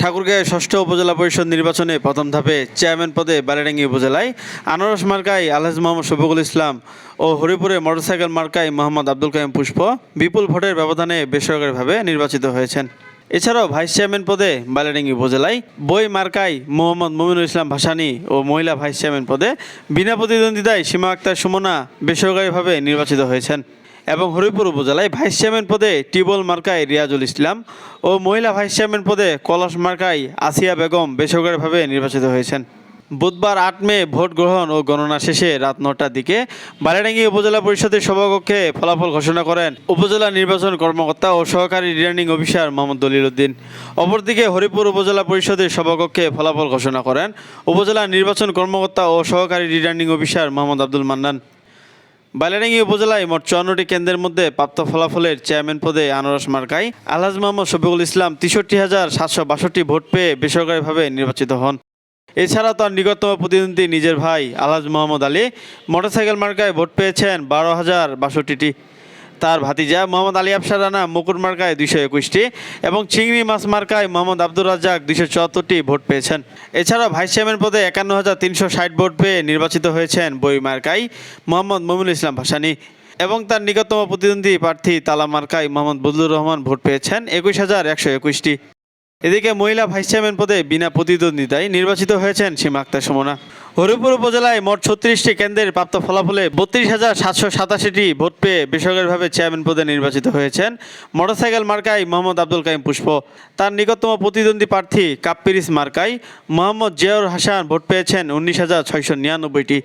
ঠাকুরগাঁও ষষ্ঠ উপজেলা পরিষদ নির্বাচনে প্রথম ধাপে চেয়ারম্যান পদে বালিডাঙ্গি উপজেলায় আনারস মার্কায় আলহাজ মোহাম্মদ শফিকুল ইসলাম ও হরিপুরে মোটরসাইকেল মার্কায় মোহাম্মদ আব্দুল কাইম পুষ্প বিপুল ভোটের ব্যবধানে বেসরকারিভাবে নির্বাচিত হয়েছেন। এছাড়াও ভাইস চেয়ারম্যান পদে বালিডাঙ্গি উপজেলায় বই মার্কায় মোহাম্মদ মমিনুল ইসলাম ভাসানি ও মহিলা ভাইস চেয়ারম্যান পদে বিনা প্রতিদ্বন্দ্বিতায় সীমা আক্তার সুমনা বেসরকারিভাবে নির্বাচিত হয়েছেন। এবং হরিপুর উপজেলায় ভাইস চেয়ারম্যান পদে টিবল মার্কায় রিয়াজুল ইসলাম ও মহিলা ভাইস চেয়ারম্যান পদে কলস মার্কায় আসিয়া বেগম বেসরকারিভাবে নির্বাচিত হয়েছেন। বুধবার আট মে ভোট গ্রহণ ও গণনা শেষে রাত নটার দিকে বালিডাঙ্গি উপজেলা পরিষদের সভাকক্ষে ফলাফল ঘোষণা করেন উপজেলা নির্বাচন কর্মকর্তা ও সহকারী রিটার্নিং অফিসার মোহাম্মদ দলিল উদ্দিন। অপরদিকে হরিপুর উপজেলা পরিষদের সভাকক্ষে ফলাফল ঘোষণা করেন উপজেলা নির্বাচন কর্মকর্তা ও সহকারী রিটার্নিং অফিসার মোহাম্মদ আব্দুল মান্নান। বাইলাডাঙ্গি উপজেলায় মোট চুয়ান্নটি কেন্দ্রের মধ্যে প্রাপ্ত ফলাফলের চেয়ারম্যান পদে আনারস মার্কাই আলহাজ মোহাম্মদ শফিকুল ইসলাম তেষট্টি হাজার সাতশো বাষট্টি ভোট পেয়ে বেসরকারিভাবে নির্বাচিত হন। এছাড়া তার নিকটতম প্রতিদ্বন্দ্বী নিজের ভাই আলহাজ মোহাম্মদ আলী মোটরসাইকেল মার্কায় ভোট পেয়েছেন বারো হাজার বাষট্টিটি। তার ভাতিজা মোহাম্মদ আলী আফসার রানা মুকুট মার্কায় দুইশো একুশটি এবং চিংড়ি মাছ মার্কায় মোহাম্মদ আব্দুর রাজ্জাক দুইশো চুয়াত্তরটি ভোট পেয়েছেন। এছাড়াও ভাইস চেয়ারম্যান পদে একান্ন হাজার তিনশো ষাট ভোট পেয়ে নির্বাচিত হয়েছেন বই মার্কায় মোহাম্মদ মমিনুল ইসলাম ভাসানী এবং তার নিকটতম প্রতিদ্বন্দ্বী প্রার্থী তালা মার্কায় মোহাম্মদ বদলুর রহমান ভোট পেয়েছেন একুশ হাজার একশো একুশটি। এদিকে মহিলা ভাইস চেয়ারম্যান পদে বিনা প্রতিদ্বন্দ্বিতায় নির্বাচিত হয়েছেন সীমা আক্তার সুমনা। হরিপুর উপজেলায় মোট ছত্রিশটি কেন্দ্রের প্রাপ্ত ফলাফলে বত্রিশ হাজার সাতশো সাতাশিটি ভোট পেয়ে বেসরকারিভাবে চেয়ারম্যান পদে নির্বাচিত হয়েছেন মোটরসাইকেল মার্কাই মোহাম্মদ আব্দুল কাইম পুষ্প। তার নিকটতম প্রতিদ্বন্দ্বী প্রার্থী কাপ্পিরিস মার্কাই মোহাম্মদ জিয়াউর হাসান ভোট পেয়েছেন উনিশ হাজার ছয়শো নিরানব্বইটি।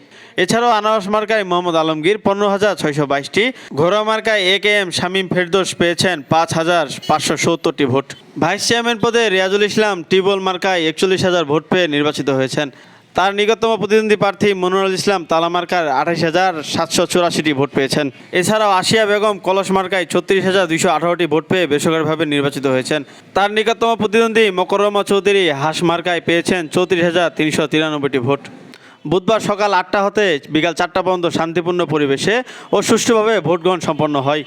এছাড়াও আনারস মার্কায় মোহাম্মদ আলমগীর পনেরো হাজার ছয়শো বাইশটি। ঘোড়া মার্কায় A K M Shamim Ferdous পেয়েছেন পাঁচ হাজার পাঁচশো সত্তরটি ভোট। ভাইস চেয়ারম্যান পদে রিয়াজুল ইসলাম টিবল মার্কায় একচল্লিশ হাজার ভোট পেয়ে নির্বাচিত হয়েছেন। তার নিকটতম প্রতিদ্বন্দ্বী প্রার্থী মনোরুল ইসলাম তালামার্কার আঠাশ হাজার সাতশো চুরাশিটি ভোট পেয়েছেন। এছাড়াও আসিয়া বেগম কলস মার্কায় ছত্রিশ হাজার দুইশো আঠারোটি ভোট পেয়ে বেসরকারিভাবে নির্বাচিত হয়েছেন। তার নিকটতম প্রতিদ্বন্দ্বী মকরমা চৌধুরী হাঁস মার্কায় পেয়েছেন চৌত্রিশ হাজার তিনশো তিরানব্বইটি ভোট। বুধবার সকাল আটটা হতে বিকাল চারটা পর্যন্ত শান্তিপূর্ণ পরিবেশে ও সুষ্ঠুভাবে ভোট গ্রহণ সম্পন্ন হয়।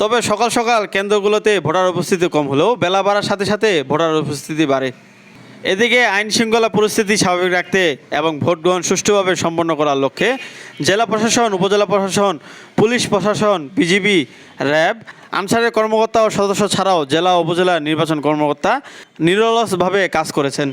তবে সকাল সকাল কেন্দ্রগুলোতে ভোটার উপস্থিতি কম হলেও বেলা বাড়ার সাথে সাথে ভোটার উপস্থিতি বাড়ে। এদিকে আইন শৃঙ্খলা পরিস্থিতি স্বাভাবিক রাখতে এবং ভোট গ্রহণ সুষ্ঠুভাবে সম্পন্ন করার লক্ষ্যে জেলা প্রশাসন, উপজেলা প্রশাসন, পুলিশ প্রশাসন, বিজিবি, র্যাব, আনসারের কর্মকর্তা ও সদস্য ছাড়াও জেলা উপজেলা নির্বাচন কর্মকর্তা নিরলসভাবে কাজ করেছেন।